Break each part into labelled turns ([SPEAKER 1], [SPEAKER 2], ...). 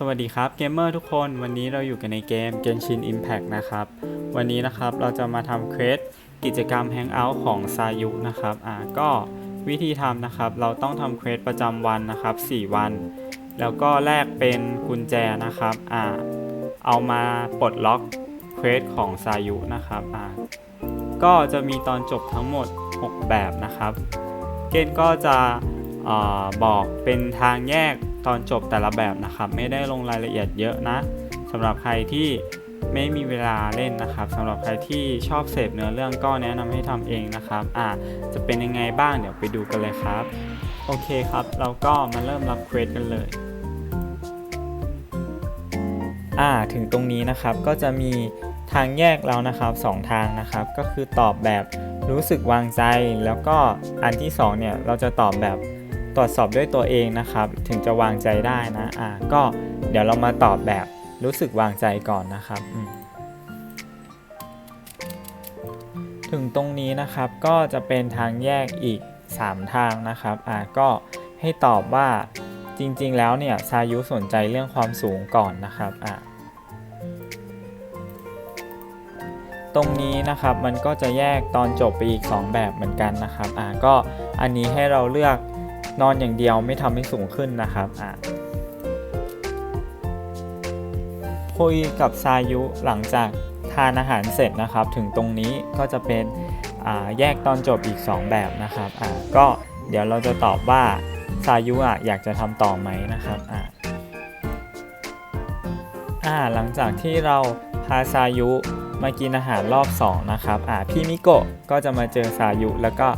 [SPEAKER 1] สวัสดีครับเกมเมอร์ทุกคนวันนี้เราอยู่กันในเกม Genshin Impact นะครับ วันนี้นะครับเราจะมาทำเควสกิจกรรม Hangout ของซายุนะครับอ่าก็วิธีทำนะครับ เราต้องทำเควสประจำวันนะครับ 4 วัน แล้วก็แลกเป็นกุญแจนะครับอ่าเอามาปลดล็อกเควสของซายุนะครับอ่าก็จะมีตอนจบทั้งหมด 6 แบบนะครับ เกณฑ์ก็จะเออบอกเป็นทางแยก ตอนจบแต่ละแบบนะครับไม่ได้ลงรายละเอียดเยอะนะสำหรับใครที่ไม่มีเวลาเล่นนะครับสำหรับใครที่ชอบเสพเนื้อเรื่องก็แนะนำให้ทำเองนะครับอ่าจะเป็นยังไงบ้างเดี๋ยวไปดูกันเลยครับ โอเคครับ เราก็มาเริ่มรับเควสกันเลยอ่าถึงตรงนี้นะครับก็จะมีทางแยกแล้วนะครับสองทางนะครับ ก็คือตอบแบบรู้สึกวางใจ แล้วก็อันที่สองเนี่ยเราจะตอบแบบ ตรวจสอบด้วยตัวเองนะครับ ถึงจะวางใจได้นะอ่าก็เดี๋ยวเรามาตอบแบบรู้สึกวางใจก่อนนะครับ ถึงตรงนี้นะครับก็จะเป็นทางแยกอีก 3 ทางนะครับอ่าก็ให้ตอบว่าจริงๆ แล้วเนี่ยซายุสนใจเรื่องความสูงก่อนนะครับอ่าตรงนี้นะครับมันก็จะแยกตอนจบไปอีก 2 แบบเหมือนกันนะครับอ่าก็อันนี้ให้เราเลือก นอนอย่างเดียวไม่ทำให้สูงขึ้นนะครับอ่าคุยกับซายุหลังจากทานอาหารเสร็จนะครับ ถึงตรงนี้ก็จะเป็นอ่าแยกตอนจบอีก 2 แบบนะครับอ่าก็เดี๋ยวเราจะตอบว่าซายุอะอยากจะทำต่อไหมนะครับอ่าอ่าหลังจากที่เราพาซายุมากินอาหารรอบ 2 นะครับอ่าพี่มิโกะก็จะมาเจอซายุแล้วก็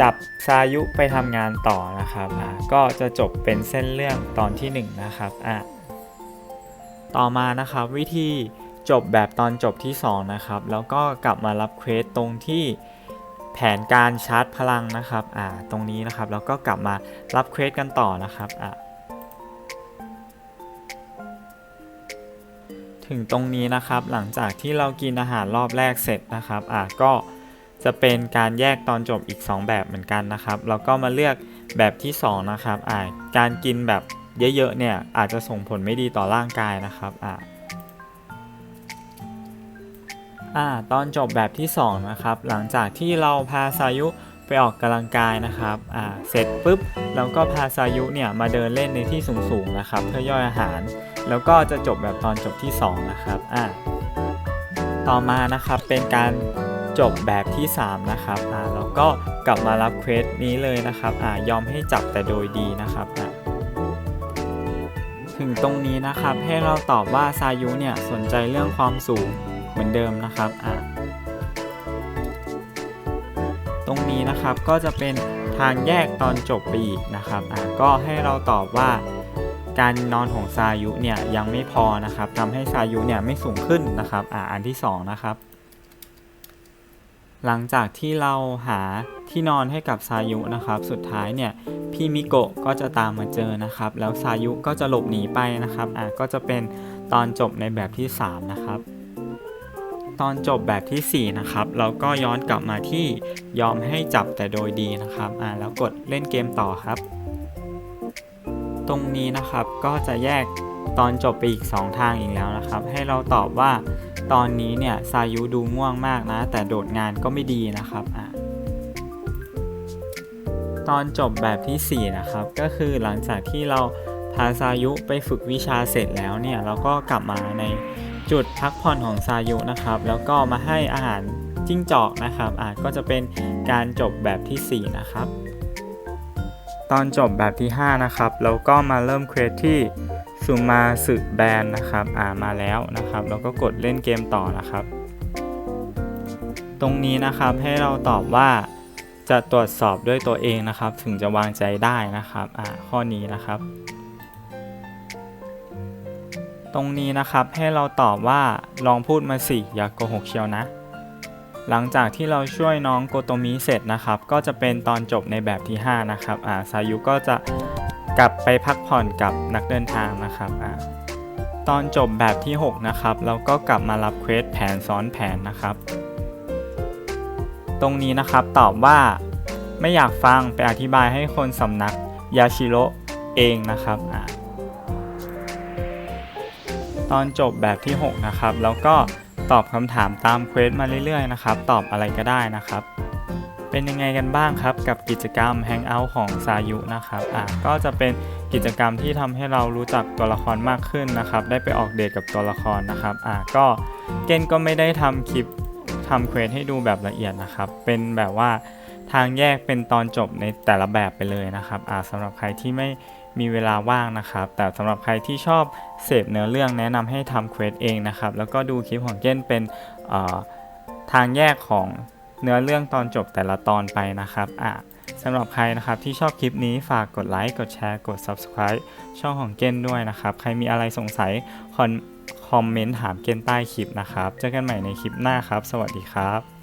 [SPEAKER 1] จับซายุไปทำงานต่อนะครับอ่าก็จะจบเป็นเส้นเรื่องตอนที่ 1 นะครับอ่าต่อมานะครับวิธีจบแบบตอนจบที่ 2 นะครับ แล้วก็กลับมารับเควสตรงที่แผนการชาร์จพลังนะครับอ่าตรงนี้นะครับ แล้วก็กลับมารับเควสกันต่อนะครับอ่าถึงตรงนี้นะครับหลังจากที่เรากินอาหารรอบแรกเสร็จนะครับอะก็ จะเป็นการแยกตอนจบอีก 2 แบบเหมือนกันนะครับเราก็มาเลือกแบบที่ 2 นะครับอะการกินแบบเยอะๆเนี่ยอาจจะส่งผลไม่ดีต่อร่างกายนะครับอะอ่าตอนจบแบบที่ 2 นะครับ หลังจากที่เราพาซายุไปออกกำลังกายนะครับอ่าเสร็จปุ๊บเราก็พาซายุเนี่ยมาเดินเล่นในที่สูงๆนะครับเพื่อย่อยอาหาร แล้วก็จะจบแบบตอนจบที่ 2 นะครับอ่าต่อมานะครับเป็นการ จบแบบที่ 3 นะครับอ่าแล้วก็กลับมารับเควสนี้เลยนะครับอ่ายอมให้จับแต่โดยดีนะครับอ่าถึงตรงนี้นะครับให้เราตอบว่าซายุเนี่ยสนใจเรื่องความสูงเหมือนเดิมนะครับอ่าตรงนี้นะครับก็จะเป็นทางแยกตอนจบไปอีกนะครับอ่าก็ให้เราตอบว่าการนอนของซายุเนี่ยยังไม่พอนะครับทำให้ซายุเนี่ยไม่สูงขึ้นนะครับอ่าอันที่2นะครับ หลังจากที่เราหาที่นอนให้กับซายุนะครับ สุดท้ายเนี่ยพี่มิโกะก็จะตามมาเจอนะครับ แล้วซายุก็จะหลบหนีไปนะครับอ่าก็จะเป็นตอนจบในแบบที่ 3 นะครับ ตอนจบแบบทีสี่ 4 นะครับ เราก็ย้อนกลับมาที่ยอมให้จับแต่โดยดีนะครับอ่าแล้วกดเล่นเกมต่อครับ ตรงนี้นะครับก็จะแยกตอนจบไปอีก 2 ทางอีกแล้วนะครับ ให้เราตอบว่า ตอนนี้เนี่ยซายุดูง่วงมากนะ แต่โดดงานก็ไม่ดีนะครับอะตอนจบแบบทีสี่ 4 นะครับ ก็คือหลังจากที่เราพาซายุไปฝึกวิชาเสร็จแล้วเนี่ยเราก็กลับมาในจุดพักผ่อนของซายุนะครับ แล้วก็มาให้อาหารจิ้งจอกนะครับอะก็จะเป็นการจบแบบทีสี่4 นะครับ ตอนจบแบบที่ 5 นะครับ แล้วก็มาเริ่มเควสที่ซูมาสึแบนนะครับ อ่ามาแล้วนะครับ แล้วก็กดเล่นเกมต่อนะครับ ตรงนี้นะครับให้เราตอบว่าจะตรวจสอบด้วยตัวเองนะครับ ถึงจะวางใจได้นะครับ อ่าข้อนี้นะครับ ตรงนี้นะครับให้เราตอบว่าลองพูดมาสิอย่ากโกหกเชียวนะ หลังจากที่เราช่วยน้องโกโตมิเสร็จนะครับ ก็จะเป็นตอนจบในแบบที่ 5 นะครับอ่าซายุก็จะกลับไปพักผ่อนกับนักเดินทางนะครับอ่าตอนจบแบบที่ 6 นะครับ เราก็กลับมารับเควสแผนซ้อนแผนนะครับ ตรงนี้นะครับตอบว่าไม่อยากฟังไปอธิบายให้คนสำนักยาชิโร่เองนะครับอ่าตอนจบแบบที่ 6 นะครับ แล้วก็ ตอบคำถามตามเควสมาเรื่อยๆนะครับ ตอบอะไรก็ได้นะครับ เป็นยังไงกันบ้างครับกับกิจกรรม Hangout ของซายุนะครับอะก็จะเป็นกิจกรรมที่ทำให้เรารู้จักตัวละครมากขึ้นนะครับ ได้ไปออกเดทกับตัวละครนะครับอะก็เกนก็ไม่ได้ทำคลิปทำเควสให้ดูแบบละเอียดนะครับ เป็นแบบว่าทางแยกเป็นตอนจบในแต่ละแบบไปเลยนะครับอะสำหรับใครที่ไม่ มีเวลาว่างนะครับ แต่สำหรับใครที่ชอบเสพเนื้อเรื่องแนะนำให้ทำเควสเองนะครับ แล้วก็ดูคลิปของเกนเป็นทางแยกของเนื้อเรื่องตอนจบแต่ละตอนไปนะครับอะสำหรับใครนะครับที่ชอบคลิปนี้ฝากกดไลค์ กดแชร์ กด Subscribe ช่องของเกนด้วยนะครับ ใครมีอะไรสงสัยคอมคอมเมนต์ถามเกนใต้คลิปนะครับ เจอกันใหม่ในคลิปหน้าครับ สวัสดีครับ